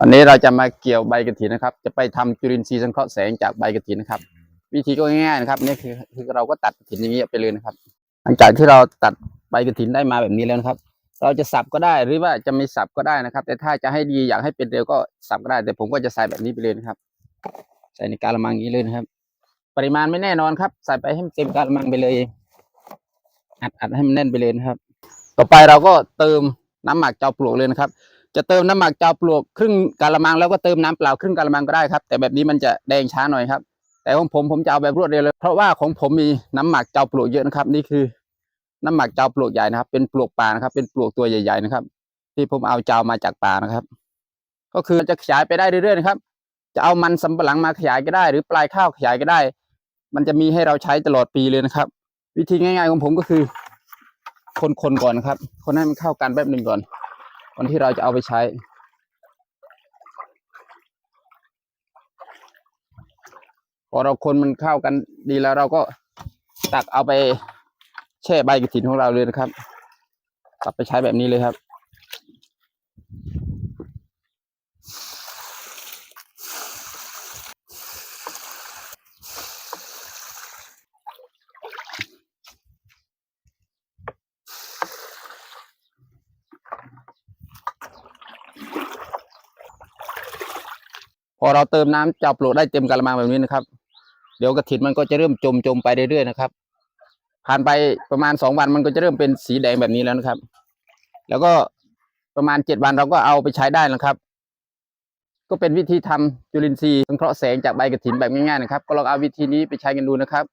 วันนี้เราจะมาเกี่ยวใบกระถินนะครับ จะไปทำจุลินทรีย์สังเคราะห์แสงจากใบกระถินนะครับ วิธีก็ง่ายๆนะครับนี่คือคือเราก็ตัดกระถินอย่างนี้ไปเลยนะครับ หลังจากที่เราตัดใบกระถินได้มาแบบนี้แล้วนะครับ เราจะสับก็ได้หรือว่าจะไม่สับก็ได้นะครับ แต่ถ้าจะให้ดีอยากให้เป็นเร็วก็สับก็ได้ แต่ผมก็จะใส่แบบนี้ไปเลยนะครับ ใส่ในกาละมังอย่างนี้เลยนะครับ ปริมาณไม่แน่นอนครับ ใส่ไปให้มันเต็มกาละมังไปเลยอัดอัดให้มันแน่นไปเลยนะครับ ต่อไปเราก็เติมน้ำหมักเจ้าปลวกเลยนะครับ จะเติมน้ำหมักเจ้าปลวกครึ่งกาละมังแล้วก็เติมน้ำเปล่าครึ่งกาละมังก็ได้ครับ แต่แบบนี้มันจะแดงช้าหน่อยครับ แต่ของผมผมจะเอาแบบรวดเร็วเลย เพราะว่าของผมมีน้ำหมักเจ้าปลวกเยอะนะครับ นี่คือน้ำหมักเจ้าปลวกใหญ่นะครับ เป็นปลวกป่านะครับ เป็นปลวกตัวใหญ่ ๆนะครับ ที่ผมเอาเจ้ามาจากป่านะครับ ก็คือจะขยายไปได้เรื่อยๆนะครับ จะเอามันสำปะหลังมาขยายก็ได้ หรือปลายข้าวขยายก็ได้ มันจะมีให้เราใช้ตลอดปีเลยนะครับ วิธีง่าย ๆของผมก็คือ คนๆก่อนนะครับ คนให้มันเข้ากันแป๊บหนึ่งก่อน วันที่เราจะเอาไปใช้ พอเราคนมันเข้ากันดีแล้วเราก็ตักเอาไปแช่ใบกระถินของเราเลยนะครับกลับไปใช้แบบนี้เลยครับ พอเราเติมน้ำเจ้าปลวกได้เต็มกะละมังแบบนี้นะครับ เดี๋ยวกระถินมันก็จะเริ่มจมจมไปเรื่อยๆนะครับ ผ่านไปประมาณสองวันมันก็จะเริ่มเป็นสีแดงแบบนี้แล้วนะครับ แล้วก็ประมาณเจ็ดวันเราก็เอาไปใช้ได้นะครับ ก็เป็นวิธีทำจุลินทรีย์สังเคราะห์แสงจากใบกระถินแบบง่ายๆนะครับ ก็ลองเอาวิธีนี้ไปใช้กันดูนะครับ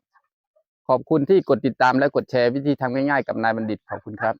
ขอบคุณที่กดติดตามและกดแชร์วิธีทำง่ายๆ กับนายบัณฑิตขอบคุณครับ